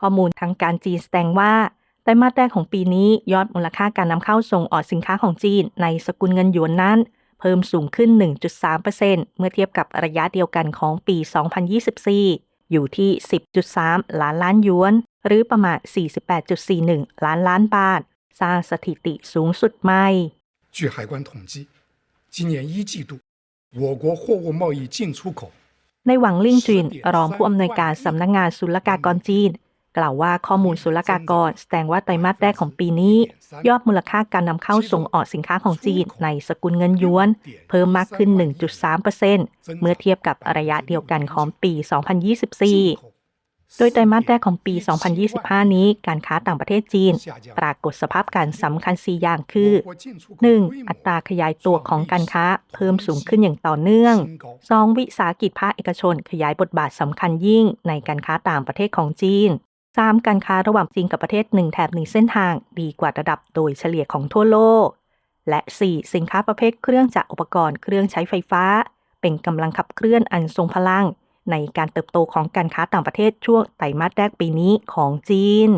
ข้อมูลทางการจีนแสดงว่าไตรมาสแรกของปีนี้ยอดมูลค่าการนำเข้าส่งออกสินค้าของจีน ในสกุลเงินหยวนนั้น เพิ่มสูงขึ้น 1.3%เมื่อเทียบกับระยะเดียวกันของปี 2024 อยู่ที่ 10.3 ล้านล้านหยวน หรือประมาณ 48.41 ล้านล้านบาท สร้างสถิติสูงสุดใหม่ 据海关统计，今年一季度，我国货物贸易进出口 ในหวังลิ่งจิน รองผู้อำนวยการสำนักงงานศุลกากรจีน กล่าวว่าข้อมูลศุลกากร แสดงว่าไตรมาสแรกของปีนี้ ยอดมูลค่าการนำเข้าส่งออกสินค้าของจีนในสกุลเงินหยวน เพิ่มมากขึ้น 1.3%เมื่อเทียบกับระยะเดียวกันของปี 2024โดยไตรมาสแรกของปี 2025 นี้ การค้าต่างประเทศจีน ปรากฏสภาพการสำคัญ 4 อย่างคือ 1. อัตราขยายตัวของการค้าเพิ่มสูงขึ้นอย่างต่อเนื่อง 2. วิสาหกิจภาคเอกชนขยายบทบาทสำคัญยิ่งในการค้าต่างประเทศของจีน 3. การค้าระหว่างจีนกับประเทศหนึ่งแถบหนึ่งเส้นทาง ดีกว่าระดับโดยเฉลี่ยของทั่วโลก และ 4. สินค้าประเภทเครื่องจักรอุปกรณ์เครื่องใช้ไฟฟ้า เป็นกำลังขับเคลื่อนอันทรงพลัง ในการเติบโตของการค้าต่างประเทศช่วงไตรมาสแรกปีนี้ของจีน